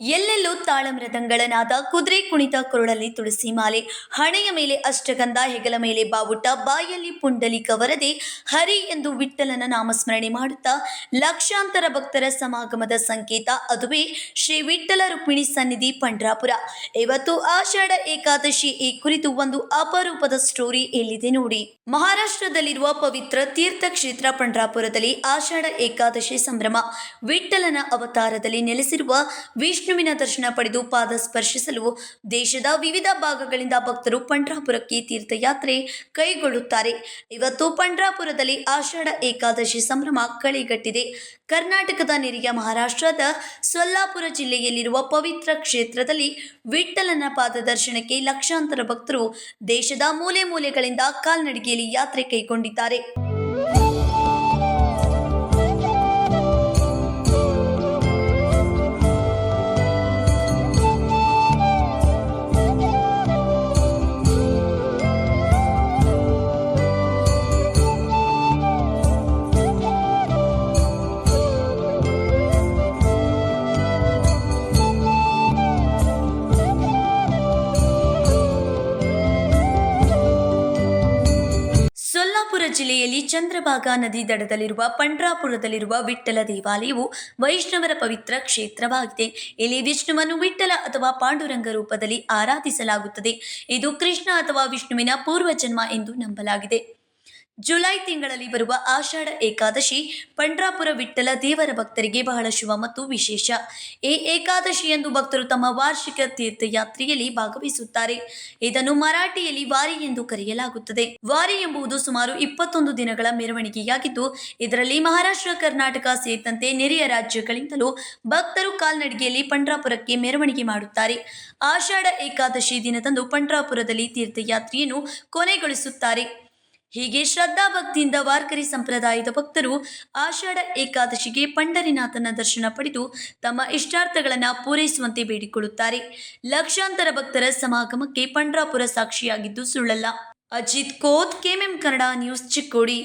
ಎಲ್ಲೆಲ್ಲೂ ತಾಳಮೃದಂಗಳನಾದ ಕುದುರೆ ಕುಣಿತ ಕೊರಳಲ್ಲಿ ತುಳಸಿ ಮಾಲೆ, ಹಣೆಯ ಮೇಲೆ ಅಷ್ಟಗಂಧ, ಹೆಗಲ ಮೇಲೆ ಬಾವುಟ, ಬಾಯಲ್ಲಿ ಪುಂಡಲಿ ಕವರದೆ ಹರಿ ಎಂದು ವಿಠಲನ ನಾಮಸ್ಮರಣೆ ಮಾಡುತ್ತಾ ಲಕ್ಷಾಂತರ ಭಕ್ತರ ಸಮಾಗಮದ ಸಂಕೇತ, ಅದುವೇ ಶ್ರೀ ವಿಠಲ ರುಕ್ಮಿಣಿ ಸನ್ನಿಧಿ, ಪಂಡ್ರಾಪುರ. ಇವತ್ತು ಆಷಾಢ ಏಕಾದಶಿ ಈ ಕುರಿತು ಒಂದು ಅಪರೂಪದ ಸ್ಟೋರಿ ಎಲ್ಲಿದೆ ನೋಡಿ. ಮಹಾರಾಷ್ಟ್ರದಲ್ಲಿರುವ ಪವಿತ್ರ ತೀರ್ಥಕ್ಷೇತ್ರ ಪಂಡ್ರಾಪುರದಲ್ಲಿ ಆಷಾಢ ಏಕಾದಶಿ ಸಂಭ್ರಮ. ವಿಠಲನ ಅವತಾರದಲ್ಲಿ ನೆಲೆಸಿರುವ ವಿಷ್ಣುವಿನ ದರ್ಶನ ಪಡೆದು ಪಾದ ಸ್ಪರ್ಶಿಸಲು ದೇಶದ ವಿವಿಧ ಭಾಗಗಳಿಂದ ಭಕ್ತರು ಪಂಡ್ರಾಪುರಕ್ಕೆ ತೀರ್ಥಯಾತ್ರೆ ಕೈಗೊಳ್ಳುತ್ತಾರೆ. ಇವತ್ತು ಪಂಡ್ರಾಪುರದಲ್ಲಿ ಆಷಾಢ ಏಕಾದಶಿ ಸಂಭ್ರಮ ಕಳೆಗಟ್ಟಿದೆ. ಕರ್ನಾಟಕದ ನೆರೆಯ ಮಹಾರಾಷ್ಟ್ರದ ಸೊಲ್ಲಾಪುರ ಜಿಲ್ಲೆಯಲ್ಲಿರುವ ಪವಿತ್ರ ಕ್ಷೇತ್ರದಲ್ಲಿ ವಿಠ್ಠಲನ ಪಾದ ದರ್ಶನಕ್ಕೆ ಲಕ್ಷಾಂತರ ಭಕ್ತರು ದೇಶದ ಮೂಲೆ ಮೂಲೆಗಳಿಂದ ಕಾಲ್ನಡಿಗೆಯಲ್ಲಿ ಯಾತ್ರೆ ಕೈಗೊಂಡಿದ್ದಾರೆ. ಜಿಲ್ಲೆಯಲ್ಲಿ ಚಂದ್ರಭಾಗಾ ನದಿ ದಡದಲ್ಲಿರುವ ಪಂಡ್ರಾಪುರದಲ್ಲಿರುವ ವಿಠ್ಠಲ ದೇವಾಲಯವು ವೈಷ್ಣವರ ಪವಿತ್ರ ಕ್ಷೇತ್ರವಾಗಿದೆ. ಇಲ್ಲಿ ವಿಷ್ಣುವನ್ನು ವಿಠ್ಠಲ ಅಥವಾ ಪಾಂಡುರಂಗ ರೂಪದಲ್ಲಿ ಆರಾಧಿಸಲಾಗುತ್ತದೆ. ಇದು ಕೃಷ್ಣ ಅಥವಾ ವಿಷ್ಣುವಿನ ಪೂರ್ವಜನ್ಮ ಎಂದು ನಂಬಲಾಗಿದೆ. ಜುಲೈ ತಿಂಗಳಲ್ಲಿ ಬರುವ ಆಷಾಢ ಏಕಾದಶಿ ಪಂಡ್ರಾಪುರ ವಿಠ್ಠಲ ದೇವರ ಭಕ್ತರಿಗೆ ಬಹಳ ಶುಭ ಮತ್ತು ವಿಶೇಷ. ಈ ಏಕಾದಶಿಯಂದು ಭಕ್ತರು ತಮ್ಮ ವಾರ್ಷಿಕ ತೀರ್ಥಯಾತ್ರೆಯಲ್ಲಿ ಭಾಗವಹಿಸುತ್ತಾರೆ. ಇದನ್ನು ಮರಾಠಿಯಲ್ಲಿ ವಾರಿ ಎಂದು ಕರೆಯಲಾಗುತ್ತದೆ. ವಾರಿ ಎಂಬುದು ಸುಮಾರು ಇಪ್ಪತ್ತೊಂದು ದಿನಗಳ ಮೆರವಣಿಗೆಯಾಗಿದ್ದು, ಇದರಲ್ಲಿ ಮಹಾರಾಷ್ಟ್ರ, ಕರ್ನಾಟಕ ಸೇರಿದಂತೆ ನೆರೆಯ ರಾಜ್ಯಗಳಿಂದಲೂ ಭಕ್ತರು ಕಾಲ್ನಡಿಗೆಯಲ್ಲಿ ಪಂಡ್ರಾಪುರಕ್ಕೆ ಮೆರವಣಿಗೆ ಮಾಡುತ್ತಾರೆ. ಆಷಾಢ ಏಕಾದಶಿ ದಿನದಂದು ಪಂಡ್ರಾಪುರದಲ್ಲಿ ತೀರ್ಥಯಾತ್ರೆಯನ್ನು ಕೊನೆಗೊಳಿಸುತ್ತಾರೆ. ಹೀಗೆ ಶ್ರದ್ಧಾ ಭಕ್ತಿಯಿಂದ ವಾರ್ಕರಿ ಸಂಪ್ರದಾಯದ ಭಕ್ತರು ಆಷಾಢ ಏಕಾದಶಿಗೆ ಪಂಡರಿನಾಥನ ದರ್ಶನ ಪಡೆದು ತಮ್ಮ ಇಷ್ಟಾರ್ಥಗಳನ್ನು ಪೂರೈಸುವಂತೆ ಬೇಡಿಕೊಳ್ಳುತ್ತಾರೆ. ಲಕ್ಷಾಂತರ ಭಕ್ತರ ಸಮಾಗಮಕ್ಕೆ ಪಂಡ್ರಾಪುರ ಸಾಕ್ಷಿಯಾಗಿದ್ದು ಸುಳ್ಳಲ್ಲ. Ajit Koth, KMM Kannada news Chikkodi.